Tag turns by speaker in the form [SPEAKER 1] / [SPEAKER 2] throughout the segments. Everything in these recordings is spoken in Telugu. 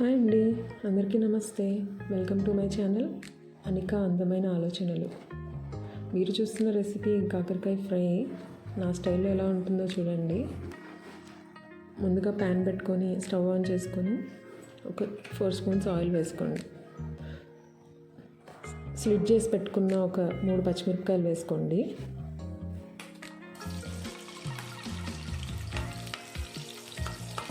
[SPEAKER 1] హాయ్ అండి. అందరికీ నమస్తే. Welcome to my channel Anika అందమైన ఆలోచనలు. మీరు చూస్తున్న రెసిపీ కాకరకాయ ఫ్రై. నా స్టైల్లో ఎలా ఉంటుందో చూడండి. ముందుగా ప్యాన్ పెట్టుకొని స్టవ్ ఆన్ చేసుకొని ఒక ఫోర్ స్పూన్స్ ఆయిల్ వేసుకోండి. స్లిట్ చేసి పెట్టుకున్న ఒక మూడు పచ్చిమిరపకాయలు వేసుకోండి.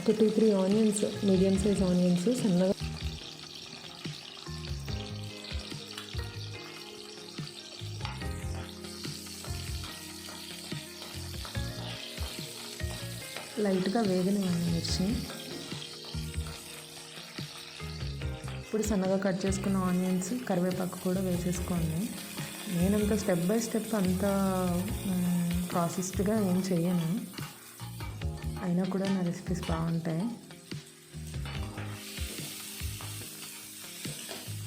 [SPEAKER 1] ఒక two three onions medium size onions సన్నగా లైట్గా వేగనివ్వండి మిర్చి ఇప్పుడు సన్నగా కట్ చేసుకున్న ఆనియన్స్ కరివేపాకు కూడా వేసేసుకోండి. నేనంత స్టెప్ బై స్టెప్ అంత ప్రాసెస్డ్గా ఏం చేయను. అయినా కూడా నా రెసిపీస్ బాగుంటాయి.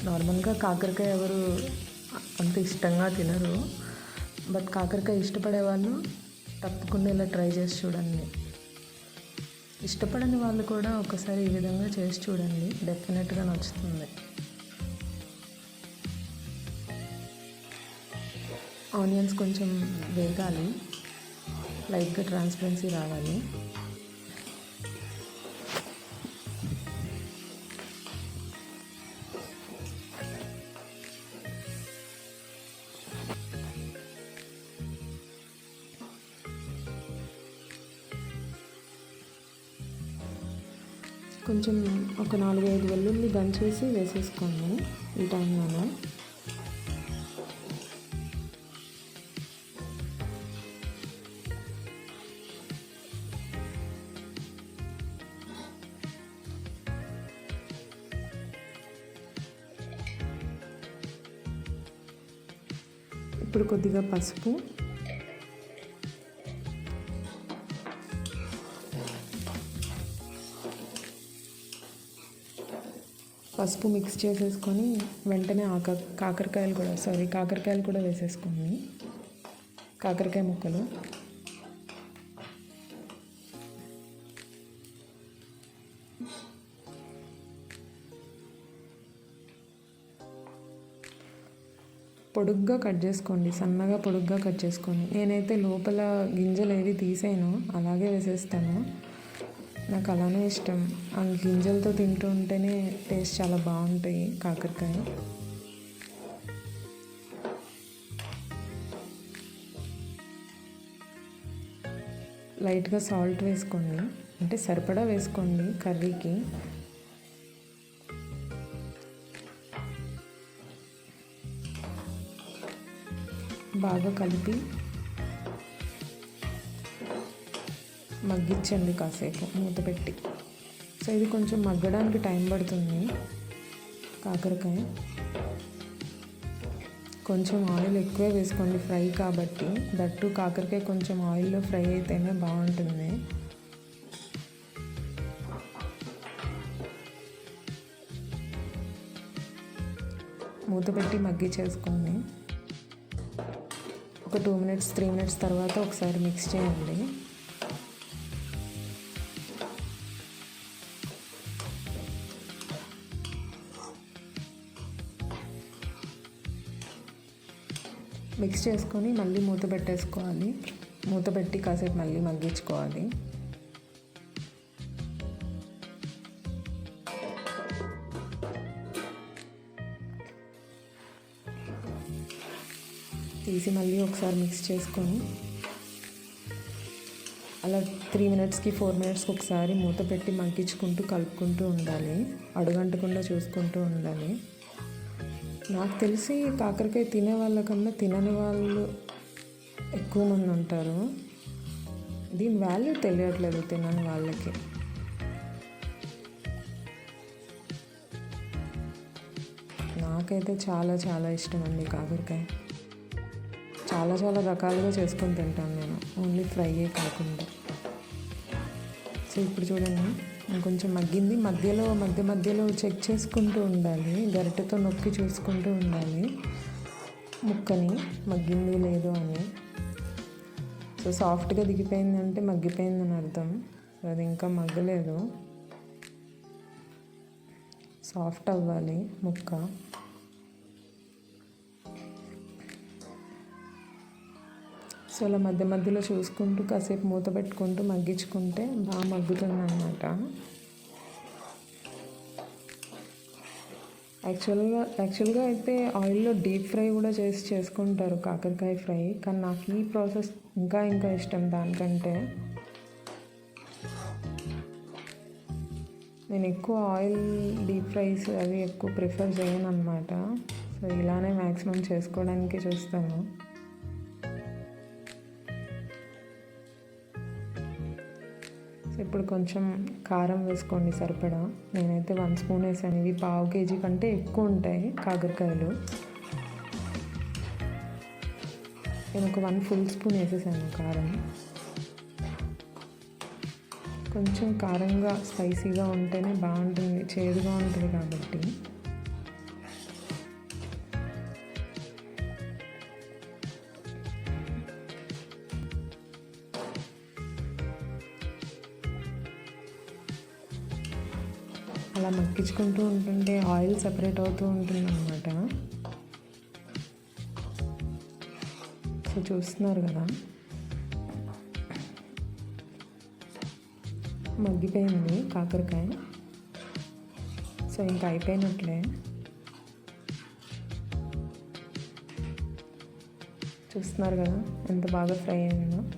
[SPEAKER 1] నార్మల్గా కాకరకాయ ఎవరు అంత ఇష్టంగా తినరు. బట్ కాకరకాయ ఇష్టపడే వాళ్ళు తప్పకుండా ఇలా ట్రై చేసి చూడండి. ఇష్టపడని వాళ్ళు కూడా ఒకసారి ఈ విధంగా చేసి చూడండి. డెఫినెట్గా నచ్చుతుంది. ఆనియన్స్ కొంచెం వేగాలి. లైట్గా ట్రాన్స్పరెన్సీ రావాలి. కొంచెం ఒక నాలుగైదు వెల్లుల్లి దంచేసి వేసేసుకోండి ఈ టైంలోనే. ఇప్పుడు కొద్దిగా పసుపు పసుపు మిక్స్ చేసేసుకొని వెంటనే ఆక కాకరకాయలు కూడా సారీ కాకరకాయలు కూడా వేసేసుకోండి కాకరకాయ ముక్కలు. పొడుగ్గా కట్ చేసుకోండి సన్నగా పొడుగ్గా కట్ చేసుకోండి. నేనైతే లోపల గింజలు ఏవి తీసాను అలాగే వేసేస్తాను. నాకు అలానే ఇష్టం. ఆ గింజలతో తింటూ ఉంటేనే టేస్ట్ చాలా బాగుంటాయి కాకరకాయ. లైట్గా సాల్ట్ వేసుకోండి. అంటే సరిపడా వేసుకోండి కర్రీకి. బాగా కలిపి మగ్గించండి కాసేపు మూత పెట్టి. సో ఇది కొంచెం మగ్గడానికి టైం పడుతుంది కాకరకాయ. కొంచెం ఆయిల్ ఎక్కువే వేసుకోండి ఫ్రై కాబట్టి. దట్టు కాకరకాయ కొంచెం ఆయిల్లో ఫ్రై అయితేనే బాగుంటుంది. మూత పెట్టి మగ్గి చేసుకోండి. ఒక టూ మినిట్స్ త్రీ మినిట్స్ తర్వాత ఒకసారి మిక్స్ చేయండి. మిక్స్ చేసుకొని మళ్ళీ మూత పెట్టేసుకోవాలి. మూత పెట్టి కాసేపు మళ్ళీ మగ్గించుకోవాలి. తీసి మళ్ళీ ఒకసారి మిక్స్ చేసుకొని అలా త్రీ మినిట్స్కి ఫోర్ మినిట్స్కి ఒకసారి మూత పెట్టి మగ్గించుకుంటూ కలుపుకుంటూ ఉండాలి. అడుగంటకుండా చూసుకుంటూ ఉండాలి. నాకు తెలిసి కాకరకాయ తినే వాళ్ళకన్నా తినని వాళ్ళు ఎక్కువ మంది ఉంటారు. దీని వాల్యూ తెలియట్లేదు తినని వాళ్ళకి. నాకైతే చాలా చాలా ఇష్టం అండి కాకరకాయ. చాలా చాలా రకాలుగా చేసుకొని తింటాను నేను. ఓన్లీ ఫ్రైయే కాకుండా. సో ఇప్పుడు చూడండి. కొంచెం మగ్గింది. మధ్యలో మధ్య మధ్యలో చెక్ చేసుకుంటూ ఉండాలి. గరిటెతో నొక్కి చూసుకుంటూ ఉండాలి. ముక్కని మగ్గింది లేదు అని. సో సాఫ్ట్గా దిగిపోయిందంటే మగ్గిపోయిందని అర్థం. సో అది ఇంకా మగ్గలేదు. సాఫ్ట్ అవ్వాలి ముక్క. సో అలా మధ్య మధ్యలో చూసుకుంటూ కాసేపు మూత పెట్టుకుంటూ మగ్గించుకుంటే బాగా మగ్గుతుంది అనమాట యాక్చువల్గా యాక్చువల్గా అయితే ఆయిల్లో డీప్ ఫ్రై కూడా చేసి చేసుకుంటారు కాకరకాయ ఫ్రై కానీ నాకు ఈ ప్రాసెస్ ఇంకా ఇంకా ఇష్టం దానికంటే. నేను ఎక్కువ ఆయిల్ డీప్ ఫ్రైస్ అవి ఎక్కువ ప్రిఫర్ చేయను అనమాట సో ఇలానే మ్యాక్సిమం చేసుకోవడానికి చూస్తాను. ఇప్పుడు కొంచెం కారం వేసుకోండి సరిపడా. నేనైతే వన్ స్పూన్ వేసాను. ఇవి పావు కేజీ కంటే ఎక్కువ ఉంటాయి కాకరకాయలు. నేను ఒక వన్ ఫుల్ స్పూన్ వేసేసాను కారం. కొంచెం కారంగా స్పైసీగా ఉంటేనే బాగుంటుంది చేదుగా ఉంటుంది కాబట్టి. అలా మక్కించుకుంటూ ఉంటుంటే ఆయిల్ సపరేట్ అవుతూ ఉంటుంది అనమాట సో చూస్తున్నారు కదా. మగ్గిపోయింది కాకరకాయ. సో ఇంకా అయిపోయినట్లే. చూస్తున్నారు కదా ఎంత బాగా ఫ్రై అయిందో.